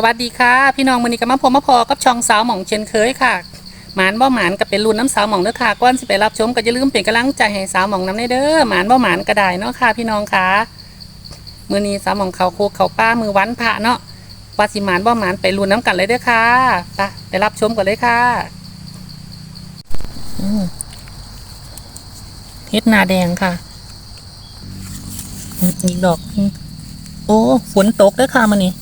สวัสดีค่ะ พี่น้องมือนี้ก็มาพบมาพอกับช่องสาวหม่องเชนเคยค่ะหมานบ่หมานก็เป็นรุ่นน้ำสาวหม่องเด้อค่ะก่อนสิไปรับชมก็อย่าลืมเป็นกำลังใจให้สาวหม่องน้ำเด้อหมานบ่หมานก็ได้เนาะค่ะ พี่น้องค่ะมือนี้สาวหม่องเขาโคกเขาป้ามือวันพระเนาะว่าสิหมานบ่หมานไปรุ่นน้ำกันเลยเด้อค่ะไปไปรับชมกันเลยค่ะเฮ็ดนาแดงค่ะอีกดอก โอ้ฝนตกเด้อค่ะมันนี่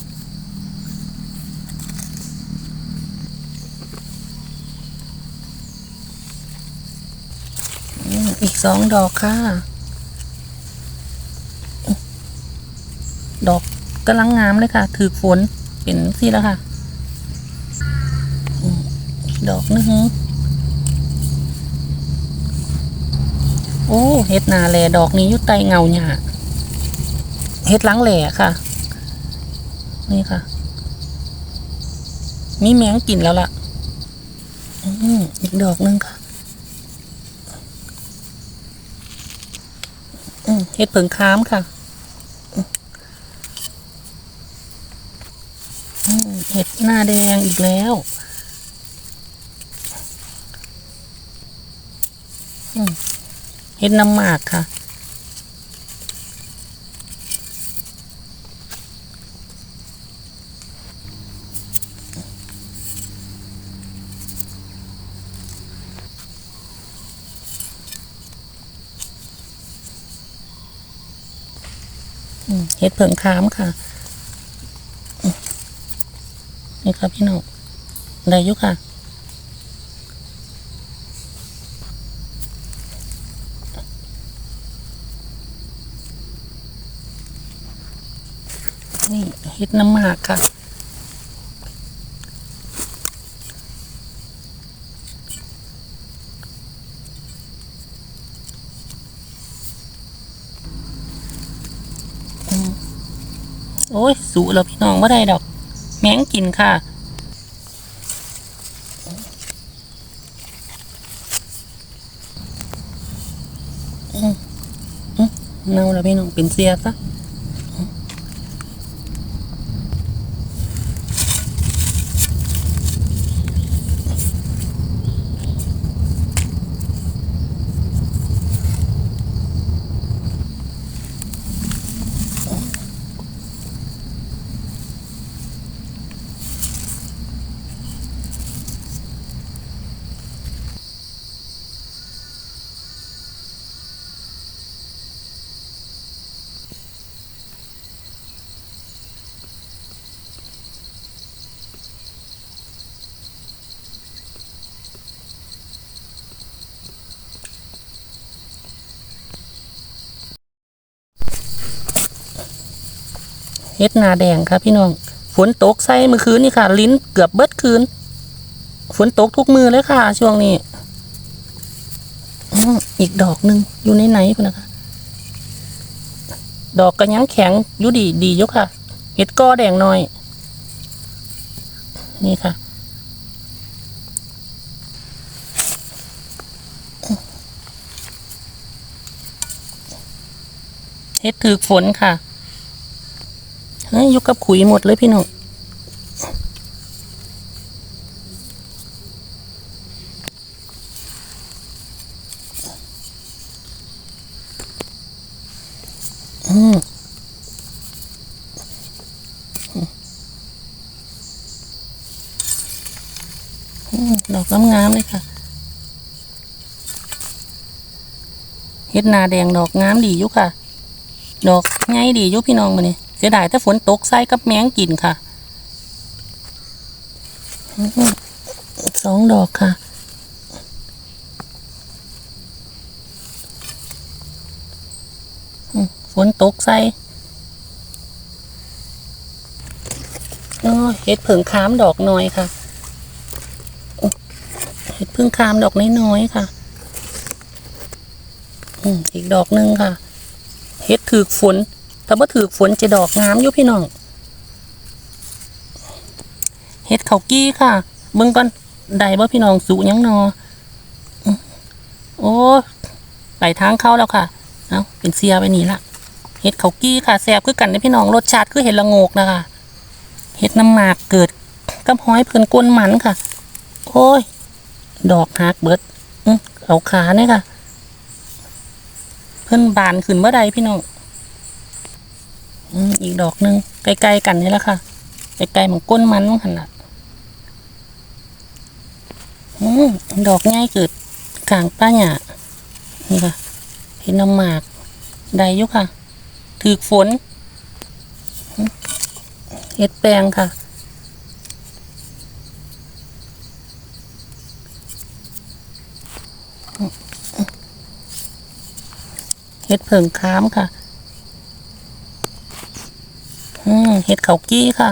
อีกสองดอกค่ะ ดอกกำลังงามเลยค่ะ ถือฝนเป็นสิแล้วค่ะดอกนึงโอ้เฮ็ดนาแลดอกนี้ยุดไตเงาหยาเฮ็ดล้างแหล่ค่ะ นี่ค่ะ มีแมงกินแล้วล่ะ อืมอีกดอกนึงค่ะ อืม เห็ดเผิงค้ามค่ะเห็ดหน้าแดงอีกแล้วเห็ดน้ำหมากค่ะ เห็ดเผิงคามค่ะ นี่ครับพี่น้องได้ยุค่ะ นี่เห็ดน้ำหมากค่ะ โอ้ย สูแล้วพี่น้องว่าได้ดอก แมงกินค่ะอืมอืมเน่าแล้วพี่น้องเป็นเสียซะ เฮ็ดนาแดงค่ะพี่น้อง ฝนตกใส่เมื่อคืนนี่ค่ะ ลิ้นเกือบเบิดคืน ฝนตกทุกมือเลยค่ะ ช่วงนี้อีกดอกหนึ่งอยู่ในไหนพุ่นนะคะ ดอกกระยังแข็งอยู่ดีดียกค่ะ เห็ดก้อแดงน้อย นี่ค่ะ เห็ดถือฝนค่ะ เฮ้ยยู่กับขุยหมดเลยพี่น้องอืมดอกงามๆเลยค่ะ เฮ็ดนาแดงดอกงามดีอยู่ค่ะ ดอกไงดีอยู่พี่น้องมาเนี่ย เสียดายถ้าฝนตกใส่กับแมงกินค่ะสองดอกค่ะ ฝนตกใส่เห็ดเผิงคามดอกน้อยค่ะ เห็ดพึ่งคามดอกน้อยๆค่ะ อีกดอกหนึงค่ะเฮ็ดถือฝน ถ้าบ่ถือฝนจะดอกงามอยู่พี่น้องเฮ็ดเขากี้ค่ะ เบิ่งก่อนได้บ่พี่น้องสูยังนอโอ้ไปทางเข้าแล้วค่ะ เอาเป็นเสียไปนี่ละเฮ็ดเขากี้ค่ะแซ่บคือกันเด้พี่น้องรสชาติคือเห็ดละโงกนะคะเห็ดน้ำหมากเกิดกับห้อยเพิ่นก้นหมันค่ะ โอ้ย ดอกหักเบิดอื้อเอาขาเนี่ยค่ะ เพิ่อนบานขึ้นเมื่อใดพี่น้อง อีกดอกหนึงใกล้ๆกันนี่แหละค่ะใกล้ๆมันก้นมันมั้งหันละอืมดอกง่ายเกิดกลางป้าหยานี่ค่ะเห็ดน้ำหมากได้ยุค่ะถือฝนเห็ดแปลงค่ะเห็ดเผิงค้ามค่ะ อืมเห็ดเขากี้ค่ะ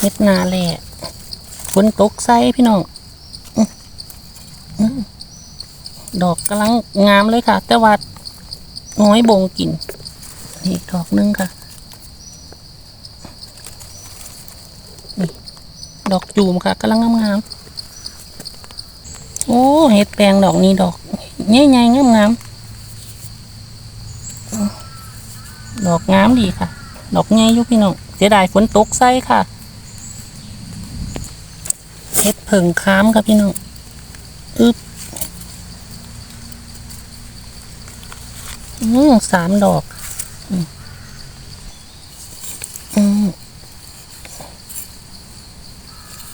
เห็ดนาแหละฝนตกใส่พี่น้องออดอกกำลังงามเลยค่ะ แต่ว่าน้อยบงกินนี่ดอกหนึงค่ะดอกจูมค่ะกำลังงามๆ โอ้เห็ดแปลงดอกนี้ดอกใหญ่ๆงามๆดอกงามดีค่ะ ดอกใหญ่ยุพี่น้องเสียดายฝนตกใส่ค่ะเห็ดเผิงค้ามค่ะพี่น้องอึบอืมสามดอก อืม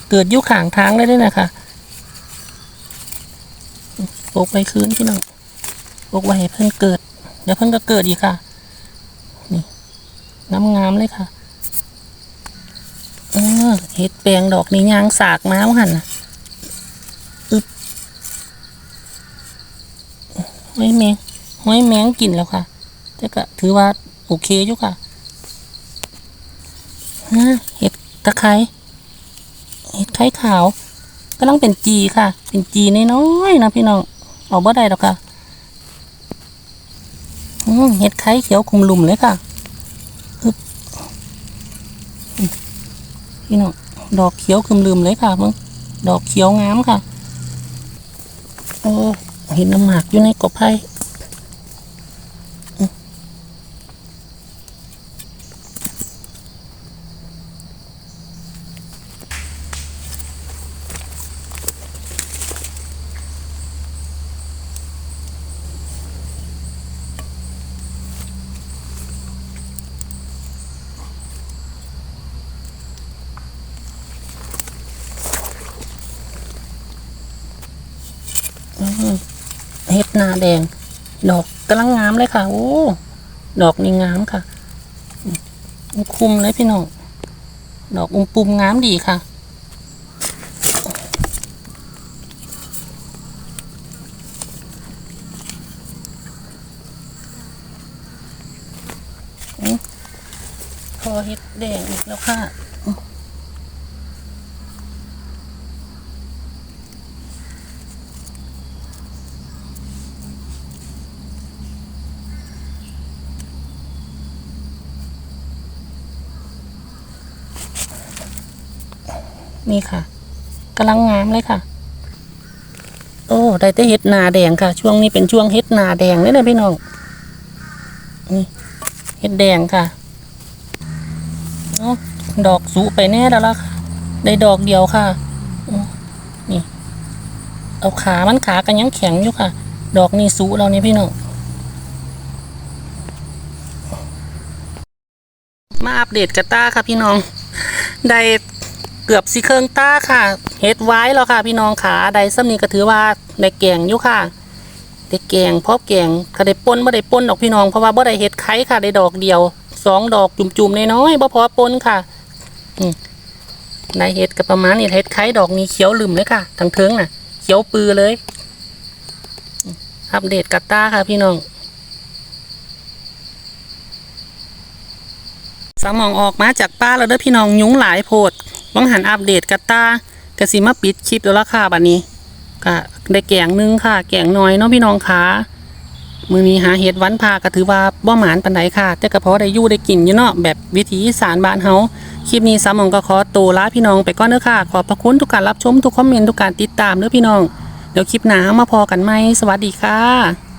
เกิดยุข่างทางได้ด้วยนะคะ ปกไว้คืนพี่น้องปกไว้ให้เพิ่นเกิด เดี๋ยวเพิ่นก็เกิดอีกค่ะ นี่น้ำงามเลยค่ะเออเห็ดแปลงดอกนี้ยางสากม้าวหันนะอึบห้อยแมงห้อยแมงกินแล้วค่ะ แต่ก็ถือว่าโอเคอยู่ค่ะฮะเห็ดตะไคร้เห็ดไข่ขาวกำลังเป็นจีค่ะ เป็นจีน้อยๆนะพี่น้อง เอาบ่ได้หรอกค่ะเห็ดไข่เขียวคุมลุมเลยค่ะนี่น้องดอกเขียวคุมลุมเลยค่ะมึงดอกเขียวงามค่ะ โอ้เห็นน้ำหมากอยู่ในกบไผ่อืมเห็ดนาแดง ดอกกำลังงามเลยค่ะ โอ้ ดอกนี่งามค่ะอืมคุมเลยพี่น้อง ดอกอุ้มปุ่มงามดีค่ะพอเห็ดแดงอีกแล้วค่ะ นี่ค่ะกำลังงามเลยค่ะ โอ้ได้แต่เห็ดนาแดงค่ะ ช่วงนี้เป็นช่วงเห็ดนาแดงเลยนะพี่น้องนี่เห็ดแดงค่ะเอ้ดอกสูไปแน่แล้วล่ะค่ะ ได้ดอกเดียวค่ะนี่ เอาขามันขากันยังแข็งอยู่ค่ะ ดอกนี่สูเรานี่พี่น้องมาอัปเดตกระต้าค่ะพี่น้อง ได้ เกือบสิเครื่องต้าค่ะเฮ็ดไว้แล้วค่ะ พี่น้องขาใดซ้ำนี้ก็ถือว่าได้แกงอยู่ค่ะได้แกงพราะแกงก็ได้ป่นบ่ได้ป่นดอกพี่น้องเพราะว่าบ่ได้เฮ็ดไข่ค่ะได้ดอกเดียวสองดอกจุ่มๆน้อยๆบ่พอป่นค่ะอืมได้เฮ็ดก็ประมาณนี้เฮ็ดไข่ดอกนี้เขียวลืมเลยค่ะทั้งเทิงน่ะ เขียวปือเลย อัปเดตกระต้าค่ะพี่น้องสมองออกมาจากป้าแล้วเด้อพี่น้องยุ้งหลายโพด วังหันอัปเดตกระตากระสิมาปิดคลิปแล้วล่ะค่ะบัดนี้ก็ได้แกงหนึงค่ะ แกงน้อยเนาะพี่น้องคะมือนี้หาเห็ดวันพาก็ถือว่าบ่หมานปานใดค่ะ แต่ก็พอได้ยู่ได้กินอยู่เนาะแบบวิถีอีสานบ้านเฮาคลิปนี้สามองก็ขอตัวลาพี่น้องไปก่อนเด้อค่ะ ขอบพระคุณทุกการรับชมทุกคอมเมนต์ทุกการติดตามเด้อพี่น้องเดี๋ยวคลิปหน้ามาพอกันไหมสวัสดีค่ะ